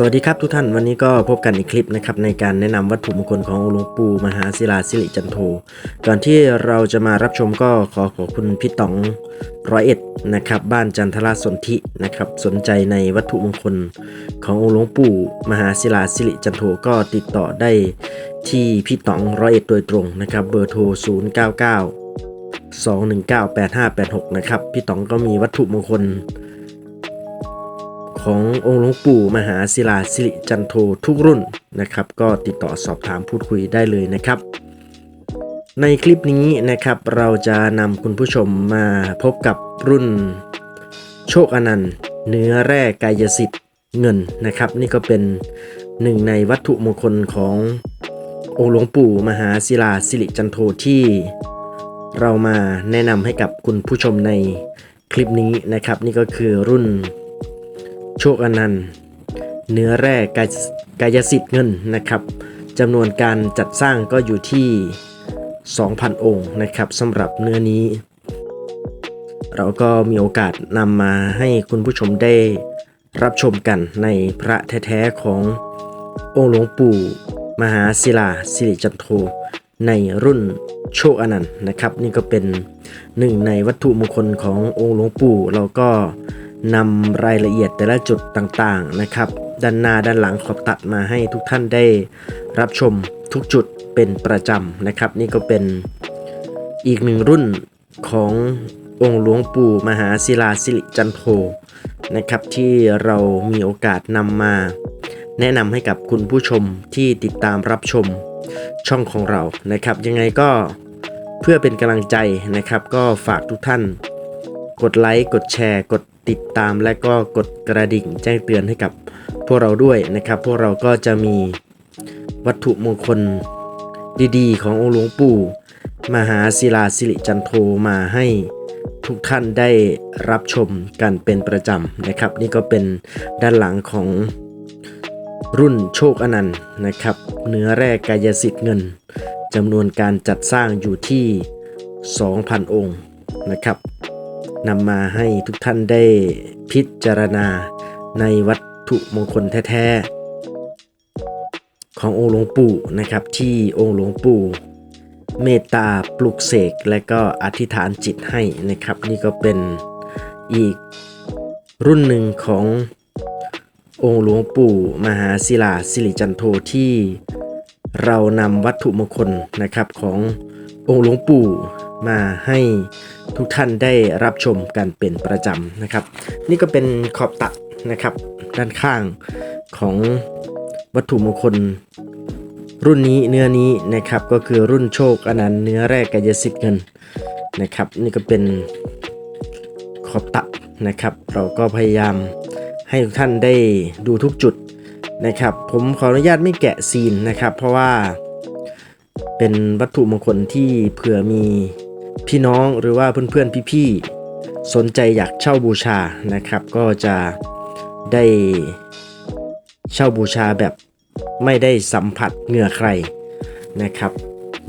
สวัสดีครับทุกท่านวันนี้ก็พบกันในคลิปนะครับในการแนะนำวัตถุมงคลของหลวงปู่มหาศิลาสิริจันโทก่อนที่เราจะมารับชมก็ขอขอบคุณพี่ต๋องร้อยเอ็ดนะครับบ้านจันทราสนธินะครับสนใจในวัตถุมงคลขององค์หลวงปู่มหาศิลาสิริจันโทก็ติดต่อได้ที่พี่ต๋องร้อยเอ็ดโดยตรงนะครับเบอร์โทร 0 9 9 2 1 9 8 5 8 6 นะครับพี่ต๋องก็มีวัตถุมงคล ขององค์หลวงปู่มหาศิลาสิริจันโททุกรุ่นนะครับ ก็ติดต่อสอบถามพูดคุยได้เลยนะครับ ในคลิปนี้นะครับเราจะนำคุณผู้ชมมาพบกับรุ่นโชคอนันต์ เนื้อแร่กายสิทธิ์เงินนะครับ นี่ก็เป็นหนึ่งในวัตถุมงคลขององค์หลวงปู่มหาศิลาสิริจันโทที่เรามาแนะนำให้กับคุณผู้ชมในคลิปนี้นะครับ นี่ก็คือรุ่น โชคอนันต์ เนื้อแร่กายกายสิทธิ์เงินนะครับจำนวนการจัดสร้างก็อยู่ที่ 2,000 องค์นะครับสำหรับเนื้อนี้ เราก็มีโอกาสนำมาให้คุณผู้ชมได้รับชมกันในพระแท้ๆขององค์หลวงปู่มหาศิลาสิริจันโทในรุ่นโชคอนันต์นะครับ นี่ก็เป็นหนึ่งในวัตถุมงคลขององค์หลวงปู่เราก็ นำรายละเอียดแต่ละจุดต่างๆนะครับ ด้านหน้าด้านหลังขอบตัดมาให้ทุกท่านได้รับชมทุกจุดเป็นประจำนะครับ นี่ก็เป็นอีกหนึ่งรุ่นขององค์หลวงปู่มหาศิลาสิริจันโทนะครับ ที่เรามีโอกาสนำมาแนะนำให้กับคุณผู้ชมที่ติดตามรับชมช่องของเรานะครับ ยังไงก็เพื่อเป็นกำลังใจนะครับ ก็ฝากทุกท่าน กดไลค์กดแชร์กด ติดตามและก็กดกระดิ่งแจ้งเตือนให้กับพวกเราด้วยนะครับ พวกเราก็จะมีวัตถุมงคลดีๆ ขององค์หลวงปู่ มหาศิลาสิริจันโทมาให้ทุกท่านได้รับชมกันเป็นประจำนะครับ นี่ก็เป็นด้านหลังของรุ่นโชคอนันต์นะครับ เนื้อแร่กายสิทธิ์เงินจำนวนการจัดสร้างอยู่ที่ 2,000 องค์นะครับ นำมาให้ทุกท่านได้พิจารณาในวัตถุมงคลแท้ๆ ขององค์หลวงปู่นะครับ ที่องค์หลวงปู่เมตตาปลุกเสกและก็อธิษฐานจิตให้นะครับ นี่ก็เป็นอีกรุ่นหนึ่งขององค์หลวงปู่มหาศิลาสิริจันโทที่เรานำวัตถุมงคลนะครับขององค์หลวงปู่ มาให้ทุกท่านได้รับชมกันเป็นประจำนะครับ นี่ก็เป็นขอบตัดนะครับด้านข้างของวัตถุมงคล รุ่นนี้เนื้อนี้นะครับก็คือรุ่นโชคอนันต์เนื้อแรกกายสิทธิ์เงินนะครับ นี่ก็เป็นขอบตัดนะครับ เราก็พยายามให้ทุกท่านได้ดูทุกจุดนะครับ ผมขออนุญาตไม่แกะซีนนะครับ เพราะว่าเป็นวัตถุมงคลที่เผื่อมี พี่น้องหรือว่าเพื่อนๆพี่ๆสนใจอยากเช่าบูชานะครับ ก็จะได้เช่าบูชาแบบไม่ได้สัมผัสเหงื่อใครนะครับ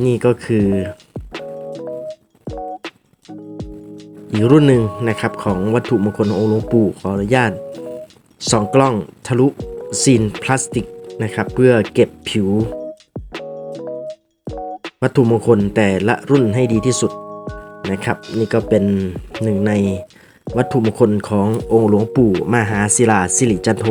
นี่ก็คือ อีกรุ่นหนึ่งนะครับของวัตถุมงคลองค์หลวงปู่ขออนุญาตสองกล้องทะลุซีนพลาสติกนะครับ เพื่อเก็บผิว วัตถุมงคลแต่ละรุ่นให้ดีที่สุด นะครับ นี่ก็เป็นหนึ่งในวัตถุมงคลขององค์หลวงปู่มหาศิลาสิริจันโท